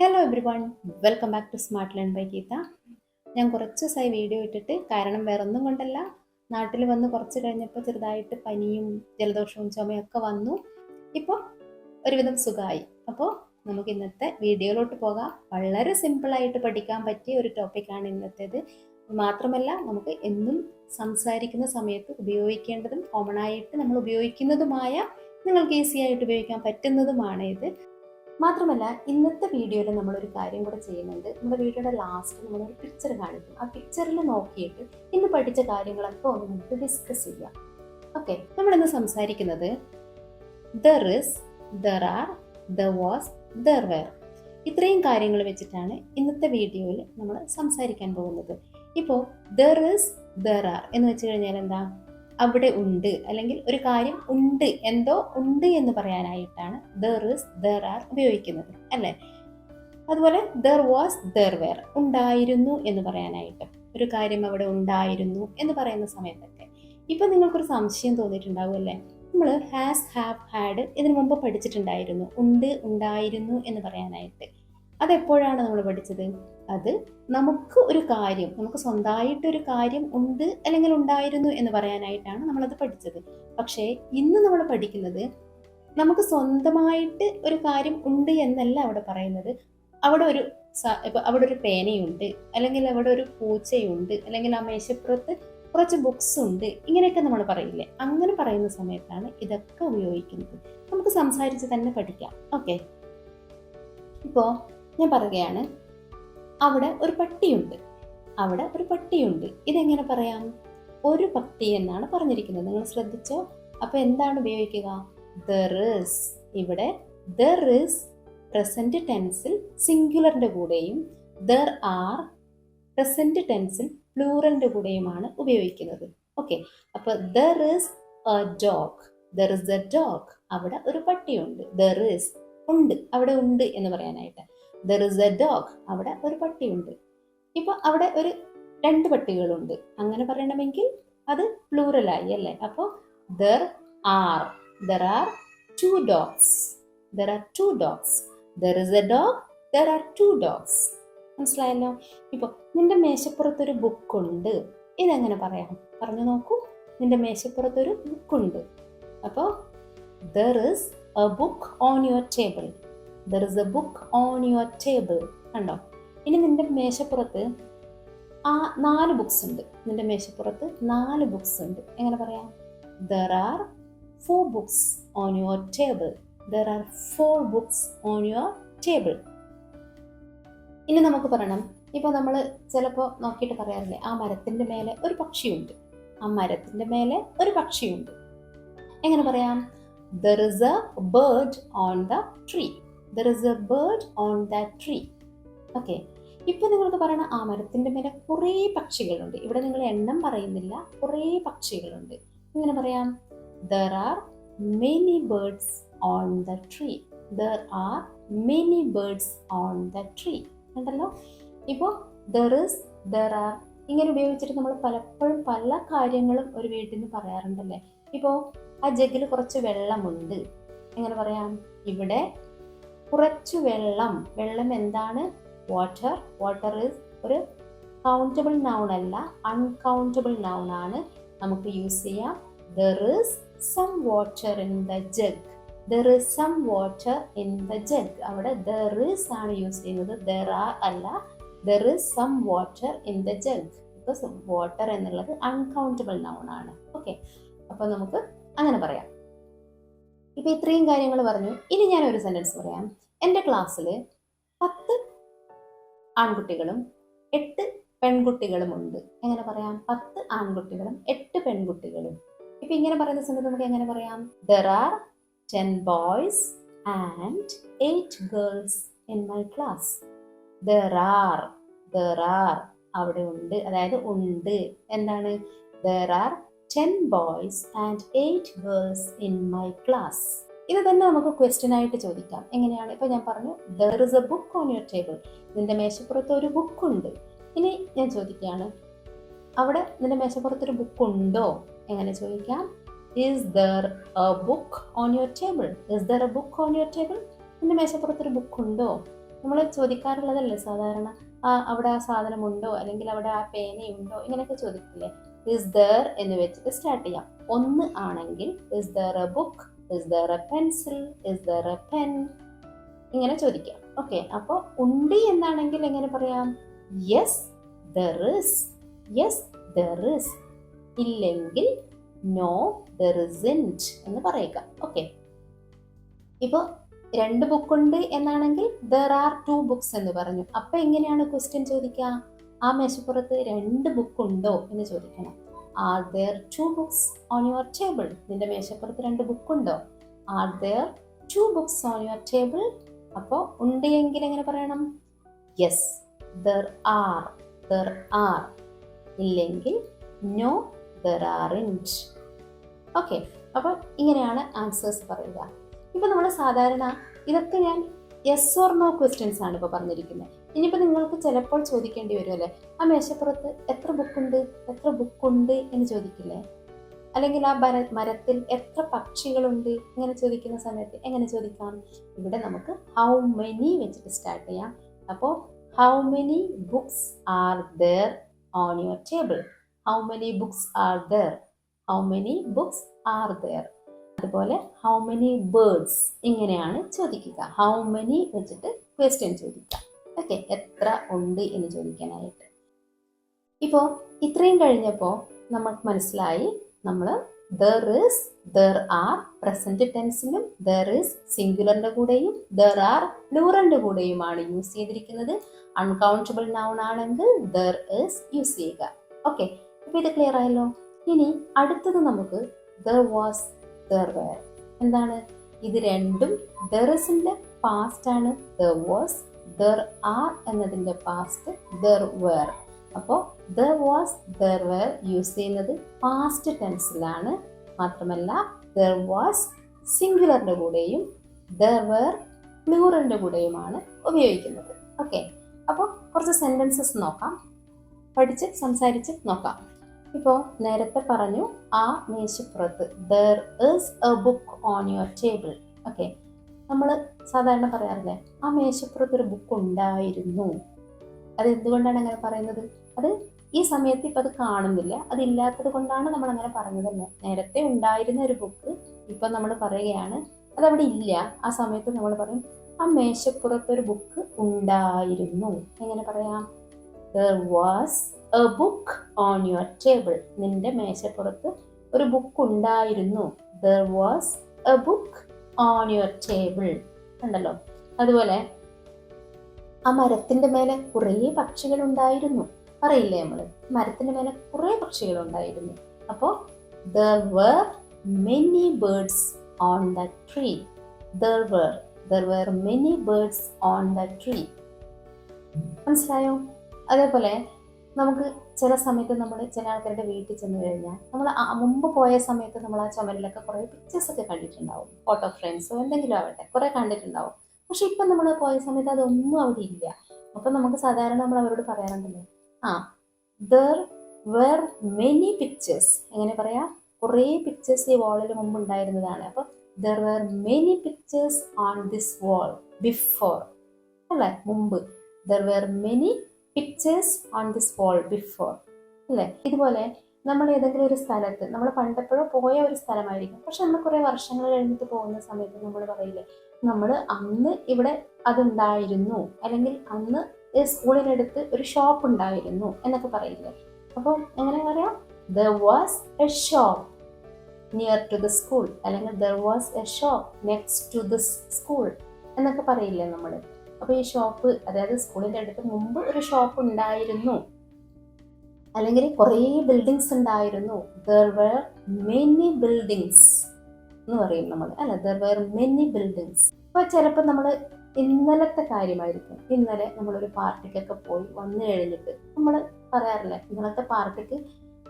Hello everyone welcome back to smart learn by Geetha ഞാൻ കുറച്ച് ദിവസമായി വീഡിയോ ഇട്ടിട്ട് കാരണം വേറൊന്നും കൊണ്ടല്ല. നാട്ടിൽ വന്ന് കുറച്ച് കഴിഞ്ഞപ്പോൾ ചെറുതായിട്ട് പനിയും ജലദോഷവും ചുമയൊക്കെ വന്നു. ഇപ്പോൾ ഒരുവിധം സുഖമായി. അപ്പോൾ നമുക്ക് ഇന്നത്തെ വീഡിയോയിലോട്ട് പോകാം. വളരെ സിമ്പിളായിട്ട് പഠിക്കാൻ പറ്റിയ ഒരു ടോപ്പിക്കാണ് ഇന്നത്തേത്. മാത്രമല്ല നമുക്ക് എന്നും സംസാരിക്കുന്ന സമയത്ത് ഉപയോഗിക്കേണ്ടതും കോമൺ ആയിട്ട് നമ്മൾ ഉപയോഗിക്കുന്നതുമായ നിങ്ങൾക്ക് ഈസി ആയിട്ട് ഉപയോഗിക്കാൻ പറ്റുന്നതുമാണ് ഇത്. മാത്രമല്ല ഇന്നത്തെ വീഡിയോയിൽ നമ്മളൊരു കാര്യം കൂടെ ചെയ്യുന്നുണ്ട്. നമ്മുടെ വീഡിയോയുടെ ലാസ്റ്റ് നമ്മളൊരു പിക്ചർ കാണിക്കും ആ പിക്ചറിൽ നോക്കിയിട്ട് ഇന്ന് പഠിച്ച കാര്യങ്ങളൊക്കെ ഒന്ന് നമുക്ക് ഡിസ്കസ് ചെയ്യാം. ഓക്കെ നമ്മളിന്ന് സംസാരിക്കുന്നത് there is there are the was there were ഇത്രയും കാര്യങ്ങൾ വെച്ചിട്ടാണ് ഇന്നത്തെ വീഡിയോയിൽ നമ്മൾ സംസാരിക്കാൻ പോകുന്നത്. ഇപ്പോൾ ദർ ഇസ് ദർ ആർ എന്ന് വെച്ച് കഴിഞ്ഞാൽ എന്താ? അവിടെ ഉണ്ട്. അല്ലെങ്കിൽ ഒരു കാര്യം ഉണ്ട് എന്തോ ഉണ്ട് എന്ന് പറയാനായിട്ടാണ് ദർ ഇസ് ദർ ആർ ഉപയോഗിക്കുന്നത്. അല്ലേ? അതുപോലെ ദർ വാസ് ദർ വെയർ ഉണ്ടായിരുന്നു എന്ന് പറയാനായിട്ട്. ഒരു കാര്യം അവിടെ ഉണ്ടായിരുന്നു എന്ന് പറയുന്ന സമയത്തൊക്കെ. ഇപ്പൊ നിങ്ങൾക്കൊരു സംശയം തോന്നിയിട്ടുണ്ടാവും അല്ലേ? നമ്മൾ ഹാസ് ഹാവ് ഹാഡ് ഇതിനു മുമ്പ് പഠിച്ചിട്ടുണ്ടായിരുന്നു. ഉണ്ട് ഉണ്ടായിരുന്നു എന്ന് പറയാനായിട്ട്. അതെപ്പോഴാണ് നമ്മൾ പഠിച്ചത്? അത് നമുക്ക് ഒരു കാര്യം നമുക്ക് സ്വന്തമായിട്ട് ഒരു കാര്യം ഉണ്ട് അല്ലെങ്കിൽ ഉണ്ടായിരുന്നു എന്ന് പറയാനായിട്ടാണ് നമ്മളത് പഠിച്ചത്. പക്ഷേ ഇന്ന് നമ്മൾ പഠിക്കുന്നത് നമുക്ക് സ്വന്തമായിട്ട് ഒരു കാര്യം ഉണ്ട് എന്നല്ല അവിടെ പറയുന്നത്. അവിടെ ഒരു അവിടെ ഒരു പേനയുണ്ട് അല്ലെങ്കിൽ അവിടെ ഒരു പൂച്ചയുണ്ട് അല്ലെങ്കിൽ ആ മേശപ്പുറത്ത് കുറച്ച് ബുക്സ് ഉണ്ട് ഇങ്ങനെയൊക്കെ നമ്മൾ പറയില്ലേ? അങ്ങനെ പറയുന്ന സമയത്താണ് ഇതൊക്കെ ഉപയോഗിക്കുന്നത്. നമുക്ക് സംസാരിച്ച് തന്നെ പഠിക്കാം. ഓക്കെ ഇപ്പോൾ ഞാൻ പറയുകയാണ് അവിടെ ഒരു പട്ടിയുണ്ട്. അവിടെ ഒരു പട്ടിയുണ്ട്. ഇതെങ്ങനെ പറയാം? ഒരു പട്ടി എന്നാണ് പറഞ്ഞിരിക്കുന്നത്. നിങ്ങൾ ശ്രദ്ധിച്ചോ? അപ്പോൾ എന്താണ് ഉപയോഗിക്കുക? ദർ ഇസ് ഇവിടെ ദർ ഇസ് പ്രസന്റ് ടെൻസിൽ സിംഗുലറിന്റെ കൂടെയും ദർ ആർ പ്രസന്റ് ടെൻസിൽ പ്ലൂറലിന്റെ കൂടെയുമാണ് ഉപയോഗിക്കുന്നത്. ഓക്കെ അപ്പോൾ there is a dog there is a dog അവിടെ ഒരു പട്ടിയുണ്ട്. ദർ ഇസ് ഉണ്ട്. അവിടെ ഉണ്ട് എന്ന് പറയാനായിട്ട്. ദർ ഇസ് എ ഡോഗ് അവിടെ ഒരു പട്ടിയുണ്ട്. ഇപ്പൊ അവിടെ ഒരു രണ്ട് പട്ടികളുണ്ട്. അങ്ങനെ പറയണമെങ്കിൽ അത് പ്ലൂറലായി അല്ലേ? അപ്പോൾ there are there are two dogs there are two dogs there is a dog there are two dogs മനസ്സിലായല്ലോ? ഇപ്പോൾ നിന്റെ മേശപ്പുറത്തൊരു ബുക്കുണ്ട്. ഇതെങ്ങനെ പറയാം? പറഞ്ഞു നോക്കൂ. നിന്റെ മേശപ്പുറത്തൊരു ബുക്കുണ്ട്. അപ്പോൾ there is a book on your table there is a book on your table കണ്ടോ? ഇനി നിന്റെ മേശപ്പുറത്ത് ആ നാല് ബുക്സ് ഉണ്ട്. നിന്റെ മേശപ്പുറത്ത് നാല് ബുക്സ് ഉണ്ട്. എങ്ങനെ പറയാം? There are four books on your table there are four books on your table ഇനി നമുക്ക് പറയണം. ഇപ്പോൾ നമ്മൾ ചിലപ്പോൾ നോക്കിയിട്ട് പറയാറില്ലേ ആ മരത്തിന്റെ മേലെ ഒരു പക്ഷിയുണ്ട്. ആ മരത്തിന്റെ മേലെ ഒരു പക്ഷിയുണ്ട്. എങ്ങനെ പറയാം? There is a bird on the tree there is a bird on that tree okay ഇപ്പൊ നിങ്ങൾക്ക് പറയണം ആ മരത്തിന്റെ മേലെ കുറേ പക്ഷികളുണ്ട്. ഇവിടെ നിങ്ങൾ എണ്ണം പറയുന്നില്ല. കുറേ പക്ഷികളുണ്ട്. ഇങ്ങനെ പറയാം? There are many birds on the tree there are many birds on the tree ഉണ്ടല്ലോ? ഇപ്പോൾ ദർ ഇസ് ദർ ആർ ഇങ്ങനെ ഉപയോഗിച്ചിട്ട് നമ്മൾ പലപ്പോഴും പല കാര്യങ്ങളും ഒരു വീട്ടിൽ നിന്ന് പറയാറുണ്ടല്ലേ? ഇപ്പോൾ ആ ജഗ്ഗിൽ കുറച്ച് വെള്ളമുണ്ട്. എങ്ങനെ പറയാം? ഇവിടെ കുറച്ചു വെള്ളം. വെള്ളം എന്താണ്? വാട്ടർ വാട്ടർ ഇസ് ഒരു കൗണ്ടബിൾ നൗൺ അല്ല അൺകൗണ്ടബിൾ നൗൺ ആണ്. നമുക്ക് യൂസ് ചെയ്യാം. There is some water in the jug there is some water in the jug അവിടെ ദർ ഇസ് ആണ് യൂസ് ചെയ്യുന്നത്. ദർ ആർ അല്ല. There is some water in the jug because water എന്നുള്ളത് uncountable noun ആണ്. Okay അപ്പോൾ നമുക്ക് അങ്ങനെ പറയാം. ഇപ്പൊ ഇത്രയും കാര്യങ്ങൾ പറഞ്ഞു. ഇനി ഞാൻ ഒരു സെന്റൻസ് പറയാം. എന്റെ ക്ലാസ്സിൽ പത്ത് ആൺകുട്ടികളും എട്ട് പെൺകുട്ടികളും ഉണ്ട് എങ്ങനെ പറയാം? പത്ത് ആൺകുട്ടികളും എട്ട് പെൺകുട്ടികളും. ഇപ്പൊ ഇങ്ങനെ പറയുന്ന സമയത്ത് നമുക്ക് എങ്ങനെ പറയാം? There are ten boys and eight girls in my class there are there are അവിടെ ഉണ്ട്. അതായത് ഉണ്ട്. എന്താണ്? There are ten boys and eight girls in my class ഇത് തന്നെ നമുക്ക് ക്വസ്റ്റ്യൻ ആയിട്ട് ചോദിക്കാം. എങ്ങനെയാണ്? ഇപ്പൊ ഞാൻ പറഞ്ഞു there is a book on your table നിന്റെ മേശപ്പുറത്ത് ഒരു ബുക്ക് ഉണ്ട്. ഇനി ഞാൻ ചോദിക്കുകയാണ് അവിടെ നിന്റെ മേശപ്പുറത്ത് ഒരു ബുക്ക് ഉണ്ടോ? എങ്ങനെ ചോദിക്കാം is there a book on your table is there a book on your table നിന്റെ മേശപ്പുറത്ത് ഒരു ബുക്ക് ഉണ്ടോ? നമ്മൾ ചോദിക്കാറുള്ളതല്ലേ സാധാരണ ആ അവിടെ ആ സാധനമുണ്ടോ അല്ലെങ്കിൽ അവിടെ ആ പേനയുണ്ടോ ഇങ്ങനെയൊക്കെ ചോദിക്കില്ലേ. ഇസ് ദർ എന്ന് വെച്ചിട്ട് സ്റ്റാർട്ട് ചെയ്യാം. ഒന്ന് ആണെങ്കിൽ is there a book is there a pencil is there a pen ഇങ്ങനെ ചോദിക്കാം. ഓക്കെ അപ്പോൾ ഉണ്ട് എന്നാണെങ്കിൽ എങ്ങനെ പറയാം? Yes there is yes there is ഇല്ലെങ്കിൽ നോ ദർ ഇസിന്റ് എന്ന് പറയുക. ഓക്കെ ഇപ്പോൾ രണ്ട് ബുക്ക് ഉണ്ട് എന്നാണെങ്കിൽ ദർ ആർ ടു ബുക്സ് എന്ന് പറഞ്ഞു. അപ്പൊ എങ്ങനെയാണ് ക്വസ്റ്റ്യൻ ചോദിക്കുക? ആ മേശപ്പുറത്ത് രണ്ട് ബുക്ക് ഉണ്ടോ എന്ന് ചോദിക്കണം. Are there two books on your table നിന്റെ മേശപ്പുറത്ത് രണ്ട് ബുക്ക് ഉണ്ടോ are there two books on your table അപ്പോൾ ഉണ്ട് എങ്കിൽ എങ്ങനെ പറയണം? Yes there are there are ഇല്ലെങ്കിൽ no there aren't okay അപ്പോൾ ഇങ്ങനെയാണ് ആൻസേഴ്സ് പറയുക. ഇപ്പൊ നമ്മൾ സാധാരണ ഇതൊക്കെ ഞാൻ യെസ് ഓർ നോ ക്വസ്റ്റ്യൻസ് ആണ് ഇപ്പോൾ പറഞ്ഞിരിക്കുന്നത് ഇനിയിപ്പോൾ നിങ്ങൾക്ക് ചിലപ്പോൾ ചോദിക്കേണ്ടി വരുമല്ലേ? ആ മേശപ്പുറത്ത് എത്ര ബുക്കുണ്ട്? എത്ര ബുക്കുണ്ട് എന്ന് ചോദിക്കില്ലേ? അല്ലെങ്കിൽ ആ മര മരത്തിൽ എത്ര പക്ഷികളുണ്ട് ഇങ്ങനെ ചോദിക്കുന്ന സമയത്ത് എങ്ങനെ ചോദിക്കാം? ഇവിടെ നമുക്ക് ഹൗ മെനി വെച്ചിട്ട് സ്റ്റാർട്ട് ചെയ്യാം. അപ്പോൾ how many books are there on your table how many books are there how many books are there അതുപോലെ ഹൗ മെനി ബേർഡ്സ് ഇങ്ങനെയാണ് ചോദിക്കുക. ഹൗ മെനി വെച്ചിട്ട് ക്വസ്റ്റ്യൻ ചോദിക്കുക. ഓക്കെ എത്ര ഉണ്ട് എന്ന് ചോദിക്കാനായിട്ട്. ഇപ്പോൾ ഇത്രയും കഴിഞ്ഞപ്പോൾ നമുക്ക് മനസ്സിലായി നമ്മൾ there is there are present ടെൻസിലും there is സിംഗുലറിന്റെ കൂടെയും ദർ ആർ പ്ലൂറലിന്റെ കൂടെയുമാണ് യൂസ് ചെയ്തിരിക്കുന്നത്. അൺകൗണ്ടബിൾ നൗൺ ആണെങ്കിൽ ദർ ഇസ് യൂസ് ചെയ്യുക. ഓക്കെ അപ്പോൾ ഇത് ക്ലിയർ ആയല്ലോ? ഇനി അടുത്തത് നമുക്ക് ദർ വാസ് ദർ വേർ എന്താണ്? ഇത് രണ്ടും ദറിസിന്റെ പാസ്റ്റ് ആണ് ദർ വാസ് ദർ ആർ എന്നതിന്റെ പാസ്റ്റ് ദർ വേർ അപ്പോൾ there was there were use ചെയ്യുന്നത് പാസ്റ്റ് ടെൻസിലാണ് മാത്രമല്ല ദർ വാസ് സിംഗുലറിന്റെ കൂടെയും ദർ വേർ പ്ലൂറലിന്റെ കൂടെയുമാണ് ഉപയോഗിക്കുന്നത്. ഓക്കെ അപ്പോൾ കുറച്ച് സെന്റൻസസ് നോക്കാം. പഠിച്ച് സംസാരിച്ച് നോക്കാം. ഇപ്പോൾ നേരത്തെ പറഞ്ഞു ആ മേശപ്പുറത്ത് there is a book on your table okay നമ്മൾ സാധാരണ പറയാറില്ലേ ആ മേശപ്പുറത്ത് ഒരു ബുക്ക് ഉണ്ടായിരുന്നു. അത് എന്തുകൊണ്ടാണ് അങ്ങനെ പറയുന്നത്? അത് ഈ സമയത്ത് ഇപ്പം അത് കാണുന്നില്ല. അതില്ലാത്തത് കൊണ്ടാണ് നമ്മൾ അങ്ങനെ പറഞ്ഞതല്ലേ നേരത്തെ ഉണ്ടായിരുന്ന ഒരു ബുക്ക് ഇപ്പം നമ്മൾ പറയുകയാണ് അതവിടെ ഇല്ല. ആ സമയത്ത് നമ്മൾ പറയും ആ മേശപ്പുറത്ത് ഒരു ബുക്ക് ഉണ്ടായിരുന്നു. എങ്ങനെ പറയാം? Was a book on your table നിന്റെ മേശപ്പുറത്ത് ഒരു ബുക്ക് ഉണ്ടായിരുന്നു. There was a book on your table ഉണ്ടല്ലോ. അതുപോലെ ആ മരത്തിന്റെ മേലെ കുറേ പക്ഷികൾ ഉണ്ടായിരുന്നു പറയില്ലേ നമ്മൾ മരത്തിന്റെ മേലെ കുറേ പക്ഷികൾ ഉണ്ടായിരുന്നു അപ്പോൾ there were many birds on the tree there were there were many birds on the tree മനസ്സിലായോ? അതേപോലെ നമുക്ക് ചില സമയത്ത് നമ്മൾ ചില ആൾക്കാരുടെ വീട്ടിൽ ചെന്ന് കഴിഞ്ഞാൽ നമ്മൾ മുമ്പ് പോയ സമയത്ത് നമ്മൾ ആ ചുമരിലൊക്കെ കുറേ പിക്ചേഴ്സ് ഒക്കെ കണ്ടിട്ടുണ്ടാവും. ഫോട്ടോ ഫ്രെയിംസോ എന്തെങ്കിലും ആവട്ടെ കുറേ കണ്ടിട്ടുണ്ടാവും. പക്ഷെ ഇപ്പം നമ്മൾ പോയ സമയത്ത് അതൊന്നും അവിടെ ഇല്ല. അപ്പം നമുക്ക് സാധാരണ നമ്മൾ അവരോട് പറയാറുണ്ടല്ലോ ആ ദർ വേർ മെനി പിക്ചേഴ്സ് എങ്ങനെ പറയാ? കുറേ പിക്ചേഴ്സ് ഈ വാളിൽ മുമ്പ് ഉണ്ടായിരുന്നതാണ്. അപ്പോൾ there were many pictures on this wall before അല്ലേ? മുമ്പ്. There were many pictures on this wall before അല്ലേ? ഇതുപോലെ നമ്മൾ ഏതെങ്കിലും ഒരു സ്ഥലത്ത് നമ്മൾ പണ്ടപ്പോഴോ പോയ ഒരു സ്ഥലമായിരിക്കും. പക്ഷെ നമ്മൾ കുറേ വർഷങ്ങൾ കഴിഞ്ഞിട്ട് പോകുന്ന സമയത്ത് നമ്മൾ പറയില്ലേ നമ്മൾ അന്ന് ഇവിടെ അതുണ്ടായിരുന്നു. അല്ലെങ്കിൽ അന്ന് സ്കൂളിനടുത്ത് ഒരു ഷോപ്പ് ഉണ്ടായിരുന്നു എന്നൊക്കെ പറയില്ലേ. അപ്പോൾ എങ്ങനെ പറയാം? There was a shop near to the school അല്ലെങ്കിൽ there was a shop next to the school എന്നൊക്കെ പറയില്ലേ നമ്മൾ. അപ്പോൾ ഈ ഷോപ്പ് അതായത് സ്കൂളിന്റെ അടുത്ത് മുമ്പ് ഒരു ഷോപ്പ് ഉണ്ടായിരുന്നു. അല്ലെങ്കിൽ കുറേ ബിൽഡിങ്സ് ഉണ്ടായിരുന്നു. ദർ വേർ മെനി ബിൽഡിങ്സ് എന്ന് പറയും നമ്മൾ അല്ല? ദർ വേർ മെനി ബിൽഡിങ്സ് അപ്പോൾ ചിലപ്പോൾ നമ്മൾ ഇന്നലത്തെ കാര്യമായിരിക്കും. ഇന്നലെ നമ്മളൊരു പാർട്ടിക്കൊക്കെ പോയി വന്നു കഴിഞ്ഞിട്ട് നമ്മൾ പറയാറില്ല ഇന്നലത്തെ പാർട്ടിക്ക്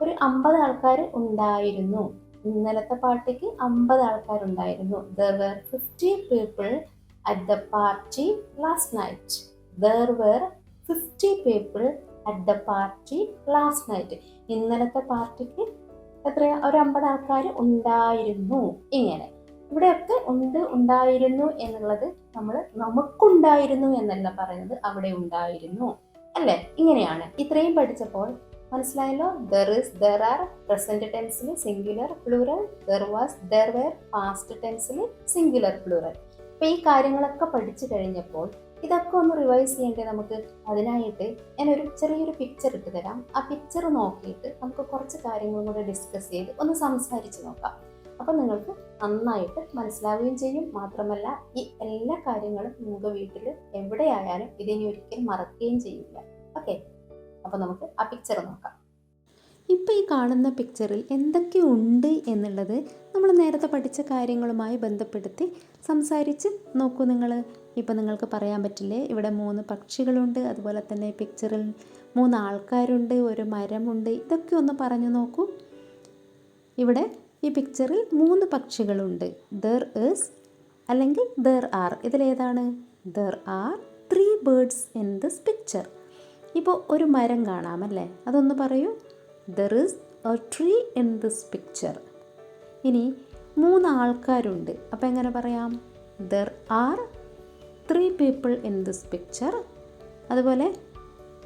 ഒരു അമ്പത് ആൾക്കാർ ഉണ്ടായിരുന്നു. ഇന്നലത്തെ പാർട്ടിക്ക് അമ്പത് ആൾക്കാരുണ്ടായിരുന്നു. There were fifty people at the party last night there were fifty people at the party last night ഇന്നലത്തെ പാർട്ടിക്ക് എത്ര ഒരു അമ്പത് ആൾക്കാർ ഉണ്ടായിരുന്നു. ഇങ്ങനെ. ഇവിടെയൊക്കെ ഉണ്ട് ഉണ്ടായിരുന്നു എന്നുള്ളത് നമ്മൾ നമുക്കുണ്ടായിരുന്നു എന്നല്ല പറയുന്നത് അവിടെ ഉണ്ടായിരുന്നു. അല്ലേ? ഇങ്ങനെയാണ്. ഇത്രയും പഠിച്ചപ്പോൾ മനസ്സിലായല്ലോ? There is there are present ടെൻസിൽ singular plural there was there were past ടെൻസിൽ singular plural അപ്പൊ ഈ കാര്യങ്ങളൊക്കെ പഠിച്ചു കഴിഞ്ഞപ്പോൾ ഇതൊക്കെ ഒന്ന് റിവൈസ് ചെയ്യേണ്ടേ നമുക്ക്? അതിനായിട്ട് ഞാനൊരു ചെറിയൊരു പിക്ചർ ഇട്ട് തരാം. ആ പിക്ചർ നോക്കിയിട്ട് നമുക്ക് കുറച്ച് കാര്യങ്ങളും കൂടെ ഡിസ്കസ് ചെയ്ത് ഒന്ന് സംസാരിച്ച് നോക്കാം. അപ്പം നിങ്ങൾക്ക് നന്നായിട്ട് മനസ്സിലാവുകയും ചെയ്യും. മാത്രമല്ല ഈ എല്ലാ കാര്യങ്ങളും നിങ്ങൾക്ക് വീട്ടിൽ എവിടെയായാലും ഇതിനി ഒരിക്കലും മറക്കുകയും ചെയ്യില്ല. ഓക്കെ അപ്പോൾ നമുക്ക് ആ പിക്ചർ നോക്കാം. ഇപ്പോൾ ഈ കാണുന്ന പിക്ചറിൽ എന്തൊക്കെ ഉണ്ട് എന്നുള്ളത് നമ്മൾ നേരത്തെ പഠിച്ച കാര്യങ്ങളുമായി ബന്ധപ്പെടുത്തി സംസാരിച്ച് നോക്കൂ നിങ്ങൾ. ഇപ്പോൾ നിങ്ങൾക്ക് പറയാൻ പറ്റില്ലേ? ഇവിടെ മൂന്ന് പക്ഷികളുണ്ട് അതുപോലെ തന്നെ പിക്ചറിൽ മൂന്ന് ആൾക്കാരുണ്ട് ഒരു മരമുണ്ട്. ഇതൊക്കെ ഒന്ന് പറഞ്ഞു നോക്കൂ. ഇവിടെ ഈ പിക്ചറിൽ മൂന്ന് പക്ഷികളുണ്ട്. ദർ ഏസ് അല്ലെങ്കിൽ ദർ ആർ ഇതിലേതാണ്? There are three birds in this picture ഇപ്പോൾ ഒരു മരം കാണാമല്ലേ അതൊന്ന് പറയൂ. There is a tree in this picture ഇനി മൂന്ന് ആൾക്കാരുണ്ട് അപ്പോൾ എങ്ങനെ പറയാം? There are three people in this picture അതുപോലെ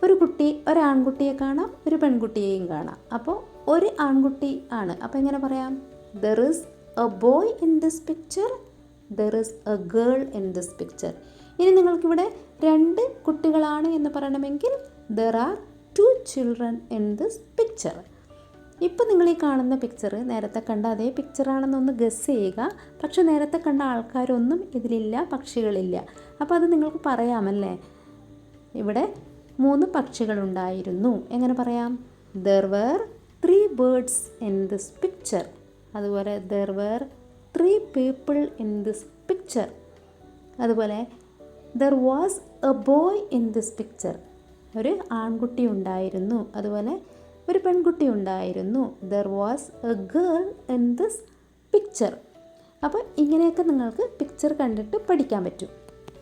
ഒരു കുട്ടി ഒരു ആൺകുട്ടിയെ കാണാം ഒരു പെൺകുട്ടിയെയും കാണാം. അപ്പോൾ ഒരു ആൺകുട്ടി ആണ്. അപ്പോൾ എങ്ങനെ പറയാം? There is a boy in this picture there is a girl in this picture ഇനി നിങ്ങൾക്കിവിടെ രണ്ട് കുട്ടികളാണ് എന്ന് പറയണമെങ്കിൽ there are two children in this picture ഇപ്പോൾ നിങ്ങൾ ഈ കാണുന്ന പിക്ചർ നേരത്തെ കണ്ട അതേ പിക്ചറാണെന്നൊന്ന് ഗസ് ചെയ്യുക. പക്ഷെ നേരത്തെ കണ്ട ആൾക്കാരൊന്നും ഇതിലില്ല പക്ഷികളില്ല. അപ്പോൾ അത് നിങ്ങൾക്ക് പറയാമല്ലേ? ഇവിടെ മൂന്ന് പക്ഷികളുണ്ടായിരുന്നു. എങ്ങനെ പറയാം? There were three birds in this picture അതുപോലെ there were three people in this picture അതുപോലെ there was a boy in this picture ഒരു ആൺകുട്ടി ഉണ്ടായിരുന്നു. അതുപോലെ ഒരു പെൺകുട്ടി ഉണ്ടായിരുന്നു. There was a girl in this picture അപ്പോൾ ഇങ്ങനെയൊക്കെ നിങ്ങൾക്ക് പിക്ചർ കണ്ടിട്ട് പഠിക്കാൻ പറ്റും.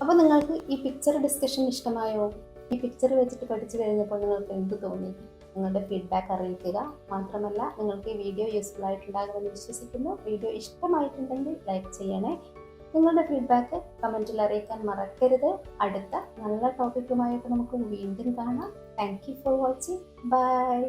അപ്പോൾ നിങ്ങൾക്ക് ഈ പിക്ചർ ഡിസ്കഷൻ ഇഷ്ടമായോ? ഈ പിക്ചർ വെച്ചിട്ട് പഠിച്ചു കഴിഞ്ഞപ്പോൾ നിങ്ങൾക്ക് എന്ത് തോന്നി? നിങ്ങളുടെ ഫീഡ്ബാക്ക് അറിയിക്കുക. മാത്രമല്ല നിങ്ങൾക്ക് ഈ വീഡിയോ യൂസ്ഫുൾ ആയിട്ടുണ്ടാകുമെന്ന് വിശ്വസിക്കുന്നു. വീഡിയോ ഇഷ്ടമായിട്ടുണ്ടെങ്കിൽ ലൈക്ക് ചെയ്യണേ. നിങ്ങളുടെ ഫീഡ്ബാക്ക് കമന്റിൽ അറിയിക്കാൻ മറക്കരുത്. അടുത്ത നല്ല ടോപ്പിക്കുമായിട്ട് നമുക്ക് വീണ്ടും കാണാം. Thank you for watching bye